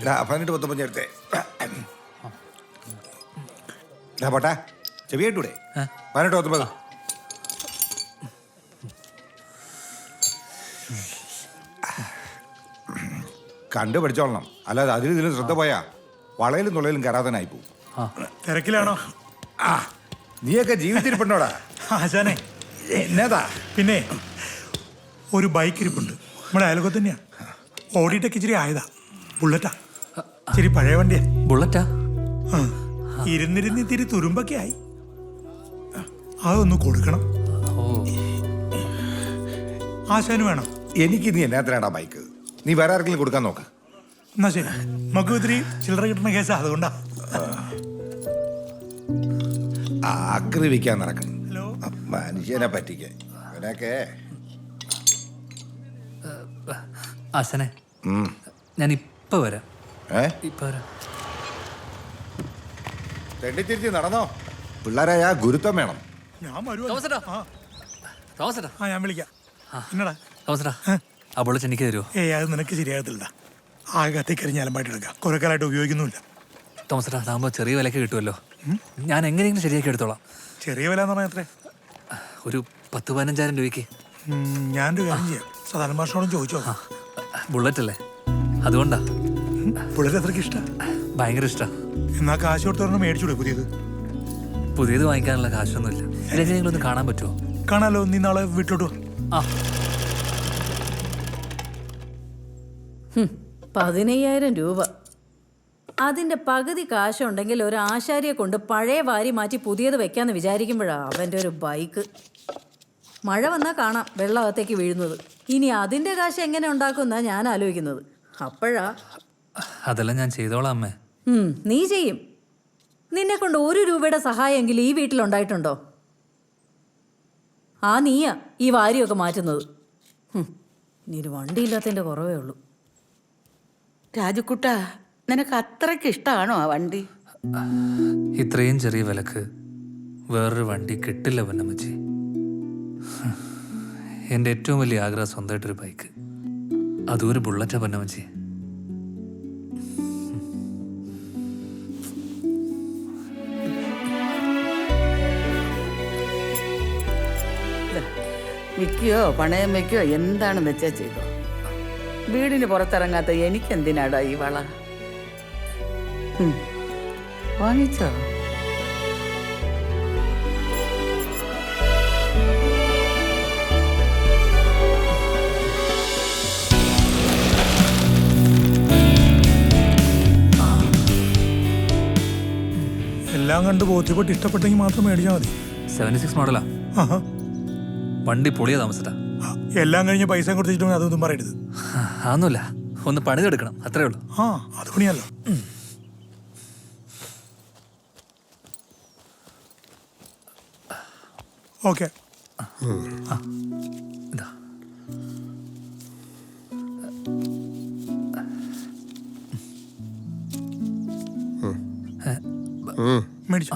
എടാ പതിനെട്ട് പത്തൊമ്പത് എടുത്തേ എടാ പോട്ടെ. ചെവിയായിട്ടൂടെ പതിനെട്ട് പത്തൊമ്പത്. കണ്ടു പഠിച്ചോളണം അല്ലാതെ അതിലും ഇതിലും ശ്രദ്ധ പോയാ വളയിലും തുളയിലും കരാതനായി പോകും തിരക്കിലാണോ? ആ നീയൊക്കെ ജീവിച്ചിരിപ്പുണ്ടോടാ? ആശാനെ. എന്നതാ? പിന്നെ ഒരു ബൈക്ക് ഇരിപ്പുണ്ട്. നമ്മുടെ അയലൊക്കെ തന്നെയാ. ഓടിയിട്ടൊക്കെ ഇച്ചിരി ആയതാ. ബുള്ളറ്റാ. ഇച്ചിരി പഴയ വണ്ടിയാ. ബുള്ളറ്റാ? ആ. ഇരുന്നിരുന്ന് ഇത്തിരി തുരുമ്പൊക്കെ ആയി. അതൊന്ന് കൊടുക്കണം. ഓ. ആശാന് വേണം. എനിക്ക് നീ എന്നാത്തിനാടാ ബൈക്ക്? നീ വേറെ ആർക്കെങ്കിലും കൊടുക്കാൻ നോക്ക. എന്നാ ശരി. നമുക്ക് ഇത്തിരി ചില്ലറ കിട്ടുന്ന കേസാ അതുകൊണ്ടാ. ആക്രമിക്കാൻ നടക്കണം. ഹലോ? മനുഷ്യനെ പറ്റിക്കാൻ. അവനൊക്കെ ആശനെ ഞാൻ ഇപ്പൊ വരാം. തെണ്ടിത്തിരിച്ച് നടന്നോ? പിള്ളേരായ ഗുരുത്വം വേണം. ഞാൻ വരുവാ? തോമസേട്ടാ. തോമസേട്ടാ. ആ ഞാൻ വിളിക്കാം. എന്നടാ? തോമസേട്ടാ ആ ബുള്ളറ്റ് എനിക്ക് തരുമോ ഏയ് അത് നിനക്ക് ശരിയാകത്തില്ല ആകെ കത്തിക്കരിഞ്ഞ് അലമ്പായിട്ട് എടുക്കാം. കുറെ കാലമായിട്ട് ഉപയോഗിക്കുന്നുമില്ല. തോമസേട്ടാ അതാകുമ്പോൾ ചെറിയ വിലക്ക് കിട്ടുമല്ലോ ഞാൻ എങ്ങനെയെങ്കിലും ശരിയാക്കി എടുത്തോളാം. ചെറിയ വില എന്ന് പറഞ്ഞാൽ എത്ര ഒരു പത്ത് പതിനഞ്ചായിരം രൂപയ്ക്ക്. ഞാൻ ഞാനൊരു കാര്യം ചെയ്യാം. സാധാരണ ഭാഷയോടും ചോദിച്ചോ ബുള്ളറ്റ് അല്ലേ അതുകൊണ്ടാ. പുള്ളിക്ക് അത്രയ്ക്ക് ഇഷ്ട? ഭയങ്കര ഇഷ്ടാ. എന്നാ കാശ് കൊടുത്തോണ്ട് മേടിച്ചൂടെ പുതിയത്. പുതിയത് വാങ്ങിക്കാനുള്ള കാശൊന്നുമില്ല. ഇതെങ്ങനെയെങ്കിലും നിങ്ങളൊന്ന് കാണാൻ പറ്റുമോ കാണാലോ നീ നാളെ വീട്ടിലോട്ട് ആ. ഹും, പതിനയ്യായിരം രൂപ. അതിന്റെ പകുതി കാശുണ്ടെങ്കിൽ ഒരു ആശാരിയെ കൊണ്ട് പഴയ വാരി മാറ്റി പുതിയത് വെക്കാന്ന് വിചാരിക്കുമ്പോഴാ അവന്റെ ഒരു ബൈക്ക്. മഴ വന്നാൽ കാണാം വെള്ളമകത്തേക്ക് വീഴുന്നത്. ഇനി അതിന്റെ കാശ് എങ്ങനെ ഉണ്ടാക്കുമെന്നാ ഞാൻ ആലോചിക്കുന്നത്. അപ്പോഴാ അതെല്ലാം ഞാൻ ചെയ്തോളാം അമ്മേ. ഉം, നീ ചെയ്യും. നിന്നെ കൊണ്ട് ഒരു രൂപയുടെ സഹായമെങ്കിലും ഈ വീട്ടിലുണ്ടായിട്ടുണ്ടോ? ആ നീയാ ഈ വാരിയൊക്കെ മാറ്റുന്നത്. നീ ഇനി ഒരു വണ്ടിയില്ലാത്തതിന്റെ കുറവേ ഉള്ളൂ. രാജുക്കുട്ട നിനക്ക് അത്രയ്ക്ക് ഇഷ്ടമാണോ ആ വണ്ടി? ഇത്രയും ചെറിയ വിലക്ക് വേറൊരു വണ്ടി കിട്ടില്ല പൊന്നമ്മച്ചി. എന്റെ ഏറ്റവും വലിയ ആഗ്രഹം സ്വന്തമായിട്ടൊരു ബൈക്ക് അതും ഒരു ബുള്ളറ്റാ പൊന്നമ്മച്ചി. വിൽക്കുകയോ പണയം വയ്ക്കുകയോ എന്താണെന്ന് വെച്ചാൽ ചെയ്തോ? വീടിന് പുറത്തിറങ്ങാത്ത എനിക്കെന്തിനാടാ ഈ വള. വാങ്ങിച്ചോ? എല്ലാം കണ്ട് ബോധ്യപ്പെട്ട് ഇഷ്ടപ്പെട്ടെങ്കിൽ മാത്രം മേടിച്ചാൽ മതി. സെവന്റി സിക്സ് മോഡലാ ആഹാ. വണ്ടി പൊളിയാ താമസിട്ടാ എല്ലാം കഴിഞ്ഞ് പൈസ കൊടുത്തിട്ടും അതൊന്നും പറയരുത്. അതൊന്നുമില്ല. ഒന്ന് പണിതെടുക്കണം അത്രേ ഉള്ളൂ. ആ അത് പണിയല്ലോ. ഓക്കെ. ഇതാ. മേടിച്ചു.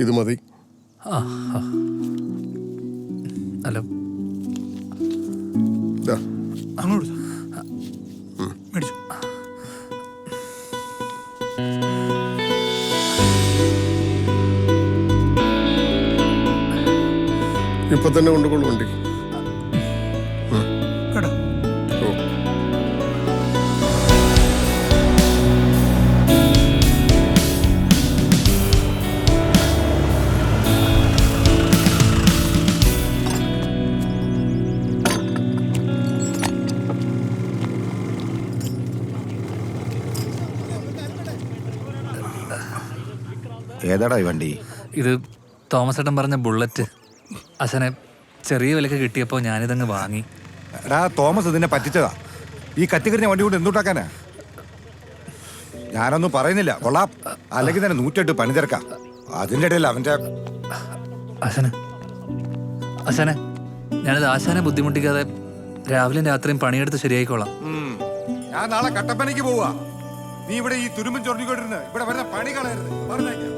ഇത് മതി. ആ ആ. തന്നെ കൊണ്ടുകൊള്ളു വണ്ടി ഓ. ഏതാടാ ഈ വണ്ടി? ഇത് തോമസ് ഏട്ടൻ പറഞ്ഞ ബുള്ളറ്റ്. അച്ഛനെ ചെറിയ വിലക്ക് കിട്ടിയപ്പോൾ ഞാനിതങ്ങ് വാങ്ങി. എടാ തോമസ് ഇതിനെ പറ്റിച്ചതാ. ഈ കത്തിക്കരിഞ്ഞ വണ്ടി കൊണ്ട് എന്തുണ്ടാക്കാനാ ഞാനൊന്നും പറയുന്നില്ല. കൊള്ളാം. അല്ലെങ്കിൽ തന്നെ നൂറ്റെട്ട് പണി തിരക്കാം. അതിന്റെ ഇടയിൽ അവന്റെ അശന അശനെ ഞാനിത് ആശാനെ ബുദ്ധിമുട്ടിക്കാതെ രാവിലെയും രാത്രിയും പണിയെടുത്ത് ശരിയായിക്കോളാം. ഞാൻ നാളെ കട്ടപ്പനയ്ക്ക് പോവാ. നീ ഇവിടെ ഈ തുരുമ്പും ചൊറിഞ്ഞുകൊണ്ടിരുന്ന് ഇവിടെ വരുന്ന പണി കളയരുത്. പറഞ്ഞേക്കാം.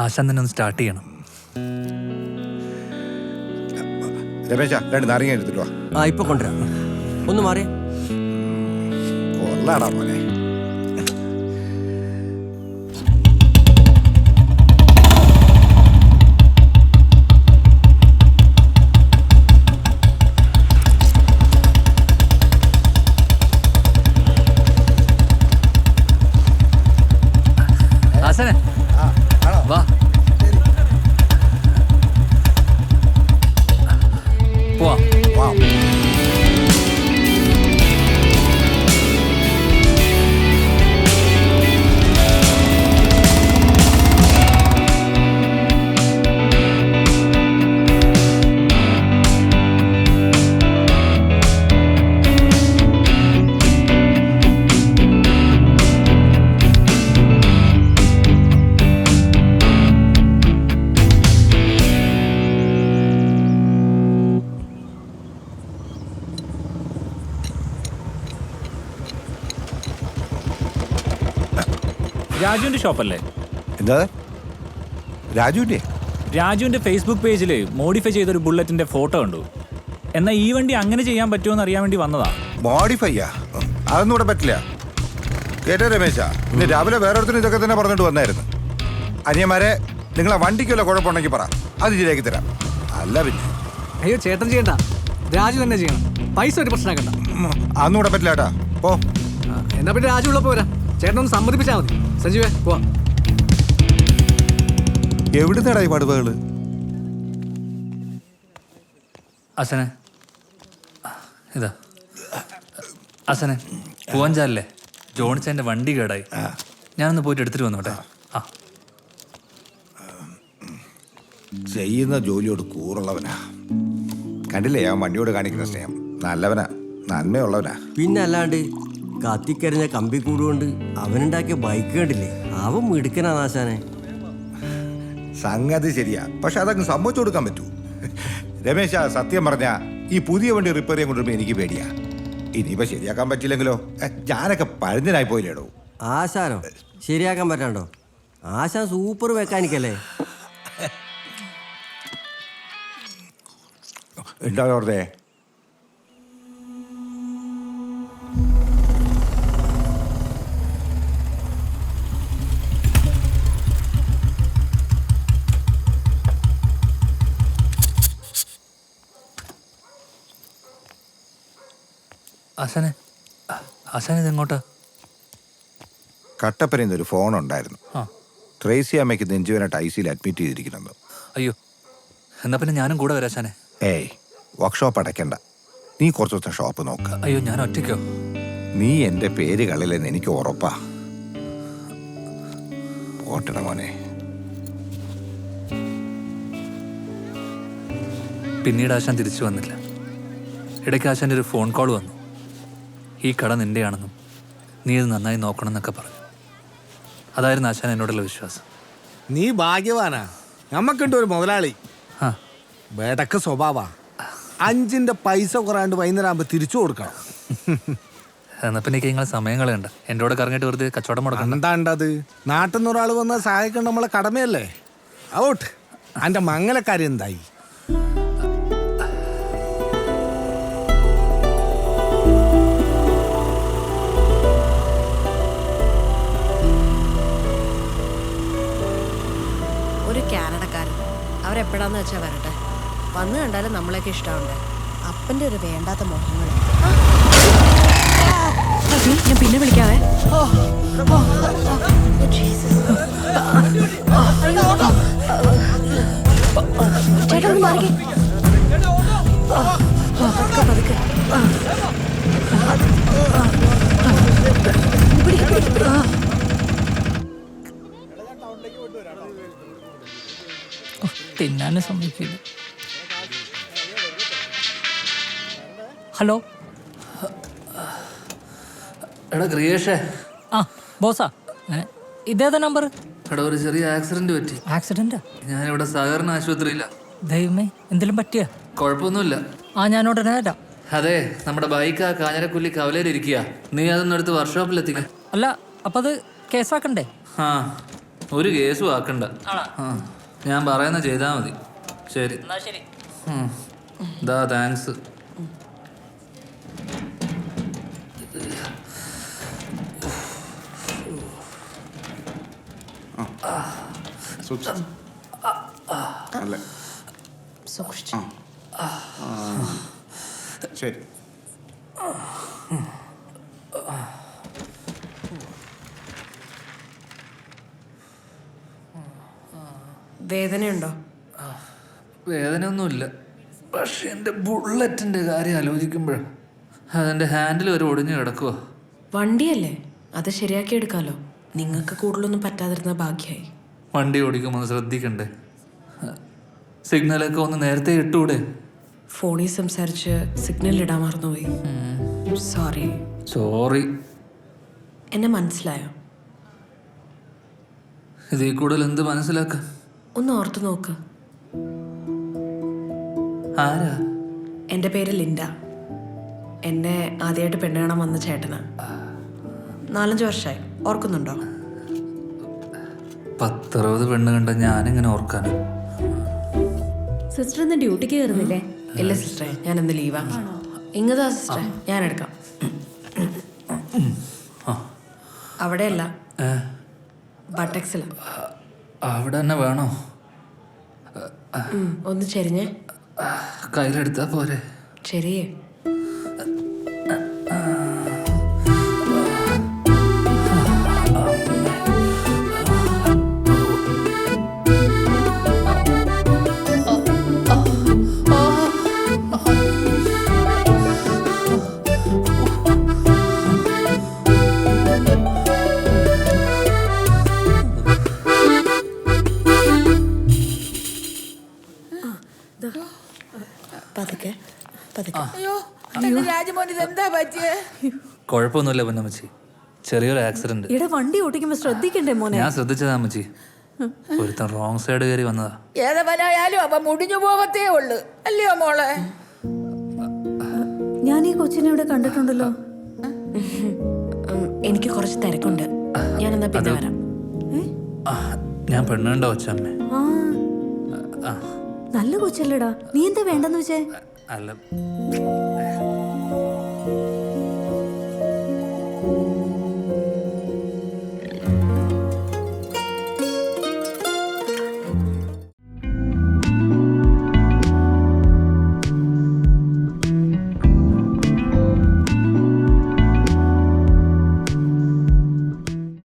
ആശാൻ തന്നെ ഒന്ന് സ്റ്റാർട്ട് ചെയ്യണം. രമേശ രണ്ട് നാരങ്ങ എടുത്തിട്ട് വാ. ആ ഇപ്പൊ കൊണ്ടുവരാം. ഒന്ന് മാറി കൊള്ളാടാ മോനെ. രാജുവിന്റെ ഷോപ്പല്ലേ? എന്താ? രാജുവിന്റെ? രാജുവിന്റെ ഫേസ്ബുക്ക് പേജിൽ മോഡിഫൈ ചെയ്ത ഒരു ബുള്ളറ്റിന്റെ ഫോട്ടോ കണ്ടു. എന്നാ ഈ വണ്ടി അങ്ങനെ ചെയ്യാൻ പറ്റുമോ എന്ന് അറിയാൻ വേണ്ടി വന്നതാ. മോഡിഫൈയാ അതൊന്നും ഇവിടെ പറ്റില്ല. കേട്ടോ രമേശ ഇന്ന് രാവിലെ വേറൊരുത്തരും ഇതൊക്കെ തന്നെ പറഞ്ഞിട്ട് വന്നായിരുന്നു. അനിയന്മാരെ നിങ്ങളെ വണ്ടിക്കുള്ള കുഴപ്പമുണ്ടെങ്കിൽ പറ. അത് ശരിയാക്കി തരാം. അല്ല പിന്നെ. അയ്യോ ചേട്ടൻ ചെയ്യണ്ട. രാജു തന്നെ ചെയ്യണം. പൈസ ഒരു പ്രശ്നമാക്കണ്ട ഉം, അതൊന്നും ഇവിടെ പറ്റില്ല കേട്ടാ. പോ. എന്നാ പിന്നെ രാജു ഉള്ളപ്പോ വരാം ചേട്ടനൊന്ന് സമ്മതിപ്പിച്ചാൽ മതി. സഞ്ജുവേ പോവാ. എവിടുന്നടാ ഈ പടുവകൾ? അസനെ. ഇതാ. അസനെ പൂവഞ്ചാലല്ലേ ജോണിച്ചന്റെ വണ്ടി കേടായി. ഞാനൊന്ന് പോയിട്ട് എടുത്തിട്ട് വന്നോട്ടെ. ആ. ചെയ്യുന്ന ജോലിയോട് കൂറുള്ളവനാ. കണ്ടില്ലേ ആ വണ്ടിയോട് കാണിക്കുന്ന സ്നേഹം. നല്ലവനാ. നന്മയുള്ളവനാ. പിന്നെ അല്ലാണ്ട് കത്തിക്കരിഞ്ഞ കമ്പി കൂടുകൊണ്ട് അവനുണ്ടാക്കിയ ബൈക്ക് കണ്ടില്ലേ? അവൻ മിടുക്കനാ നാശാനെ. സംഗതി ശരിയാ. പക്ഷെ അതങ്ങ് സമ്മതിച്ചു കൊടുക്കാൻ പറ്റൂ. രമേശ സത്യം പറഞ്ഞ ഈ പുതിയ വണ്ടി റിപ്പയർ ചെയ്യാൻ കൊണ്ടുവരുമ്പോൾ എനിക്ക് പേടിയാ. ഇനിയിപ്പോ ശരിയാക്കാൻ പറ്റില്ലെങ്കിലോ? ഞാനൊക്കെ പഴഞ്ഞനായി പോയില്ലേടോ. ആശാനോ ശരിയാക്കാൻ പറ്റാണ്ടോ? ആശാൻ സൂപ്പർ മെക്കാനിക്കല്ലേ എന്താ വെറുതെ? അസനെ അസൻ ഇത് എങ്ങോട്ടാ? കട്ടപ്പനയിൽ ഒരു ഫോൺ ഉണ്ടായിരുന്നു. ആ. ട്രേസി അമ്മയ്ക്ക് നെഞ്ചുവനായിട്ട് ഐ സിയിൽ അഡ്മിറ്റ് ചെയ്തിരിക്കുന്നു അയ്യോ എന്നാ പിന്നെ ഞാനും കൂടെ വരാം സാനെ ഏയ് വർക്ക്ഷോപ്പ് അടയ്ക്കണ്ട. നീ കുറച്ച് ദിവസം ഷോപ്പ് നോക്ക്. അയ്യോ ഞാൻ ഒറ്റയ്ക്കോ? നീ എന്റെ പേര് കളില്ലെന്ന് എനിക്ക് ഉറപ്പാ. പോട്ടട മോനെ. പിന്നീട് ആശാൻ തിരിച്ചു വന്നില്ല. ഇടയ്ക്ക് ആശാന്റെ ഒരു ഫോൺ കോൾ വന്നു. ഈ കട നിന്റെയാണെന്നും നീ ഇത് നന്നായി നോക്കണം എന്നൊക്കെ പറഞ്ഞു. അതായിരുന്നു ആശാൻ എന്നോടുള്ള വിശ്വാസം. നീ ഭാഗ്യവാനാ. നമുക്കുണ്ട് ഒരു മുതലാളി. ആ. വേടക്ക് സ്വഭാവാ. അഞ്ചിന്റെ പൈസ കുറയാണ്ട് വൈകുന്നേരം ആകുമ്പോ തിരിച്ചു കൊടുക്കണം. എന്നാ പിന്നെ നിങ്ങൾ സമയം കളയണ്ട. എന്റെ കൂടെ കറങ്ങിയിട്ട് വെറുതെ കച്ചവടം മുടക്കണ്ട. എന്താണ്ടത്? നാട്ടിൽ നിന്ന് ഒരാൾ വന്നാൽ സഹായിക്കേണ്ട നമ്മളെ കടമയല്ലേ? ഔട്ട്. അന്റെ മംഗലക്കാരി എന്തായി? ഒരു കാനഡക്കാരൻ അവരെപ്പോഴാന്ന് വെച്ചാൽ വരട്ടെ വന്നു കണ്ടാലും നമ്മളെയൊക്കെ ഇഷ്ടമുണ്ട് അപ്പന്റെ ഒരു വേണ്ടാത്ത മോഹങ്ങൾ ഞാൻ പിന്നെ വിളിക്കാവേ ചേട്ടാ ഒന്ന് പതുക്കെ പതുക്കെ പിടിക്ക്. തിന്നാനും സമ്മതിക്കില്ല ഹലോ? എടാ ഗ്രിയേഷേ ആ ബോസാ. ഇതേതാ നമ്പർ എടാ ഒരു ചെറിയ ആക്സിഡന്റ് പറ്റി. ആക്സിഡന്റാ? ഞാനിവിടെ സഹകരണ ആശുപത്രിയില്ല ദൈവമേ എന്തെങ്കിലും പറ്റിയ? കുഴപ്പമൊന്നുമില്ല. ആ ഞാൻ ഉടനെ വരാം അതെ നമ്മുടെ ബൈക്ക് ആ കാഞ്ഞരക്കുല്ലി കവലയിലിരിക്കുക നീ അതൊന്നും എടുത്ത് വർക്ക്ഷോപ്പിൽ എത്തിക്കേ അല്ല അപ്പൊ അത് കേസാക്കണ്ടേ? ആ ഒരു കേസും ആക്കണ്ട. ആ, ഞാൻ പറയുന്ന ചെയ്താൽ മതി ശരി. ദാ താങ്ക്സ് ശരി വേദനയുണ്ടോ? വേദനയൊന്നുമില്ല. പക്ഷെ എന്റെ ബുള്ളറ്റിന്റെ കാര്യം ആലോചിക്കുമ്പോഴും. അതിന്റെ ഹാൻഡിൽ ഒരു ഒടിഞ്ഞു കിടക്കുവോ. വണ്ടിയല്ലേ? അത് ശരിയാക്കി എടുക്കാലോ. നിങ്ങൾക്ക് കൂടുതലൊന്നും പറ്റാതിരുന്ന ഭാഗ്യമായി വണ്ടി ഓടിക്കുമ്പോൾ ശ്രദ്ധിക്കണ്ടേ? സിഗ്നലൊക്കെ ഒന്ന് നേരത്തെ ഇട്ടൂടെ? ഫോണിൽ സംസാരിച്ച് സിഗ്നൽ ഇടാൻ മറന്നുപോയി. സോറി. സോറി. എന്നെ മനസ്സിലായോ? ഇതിൽ കൂടുതൽ എന്ത് മനസ്സിലാക്കാൻ ഒന്ന് ഓർത്തു നോക്ക്. ആരാ? എന്റെ പേര് ലിൻഡ. എന്നെ ആദ്യമായിട്ട് പെണ്ണ് കാണാൻ വന്ന ചേട്ടന്. നാലഞ്ച് വർഷമായി ഓർക്കുന്നുണ്ടോ? പത്തറുപത് പെണ്ണ് കണ്ട ഞാനിങ്ങനെ ഓർക്കാൻ? സിസ്റ്റർ ഇന്ന് ഡ്യൂട്ടിക്ക് കയറുന്നില്ലേ? ഇല്ല സിസ്റ്ററെ. ഞാൻ ഇന്ന് ലീവാ. ഇങ്ങതാ സിസ്റ്ററെ. ഞാൻ എടുക്കാം. അവിടെയല്ല. ബട്ടക്സിലാണ് ബട്ടക്സില അവിടെ തന്നെ വേണോ? ഒന്ന് ചെരിഞ്ഞേ. കയ്യിലെടുത്താ പോരെ. ചെറിയേ പതുക്കെ കുഴപ്പമൊന്നുമില്ല പൊന്നമ്മച്ചി. ചെറിയൊരു ആക്സിഡന്റ് ഇവിടെ വണ്ടി ഓടിക്കുമ്പോ ശ്രദ്ധിക്കണ്ടേ മോനെ? ഞാൻ ശ്രദ്ധിച്ചതാ അമ്മച്ചി. ഒരുത്തൻ റോങ് സൈഡ് കയറി വന്നതാ. ഏതവനായാലും അവ മുടിഞ്ഞു പോകത്തേ ഉള്ളു. അല്ലയോ മോളെ? ഞാൻ ഈ കൊച്ചിനെ ഇവിടെ കണ്ടിട്ടുണ്ടല്ലോ. ഉം, എനിക്ക് കുറച്ച് തിരക്കുണ്ട്. ഞാൻ എന്നാ പിന്നെ വരാം. ആ, ഞാൻ പെണ്ണുണ്ടോ ആ. നല്ല കൊച്ചല്ലേടാ. നീ എന്താ വേണ്ടെന്ന് വെച്ചേ? അല്ല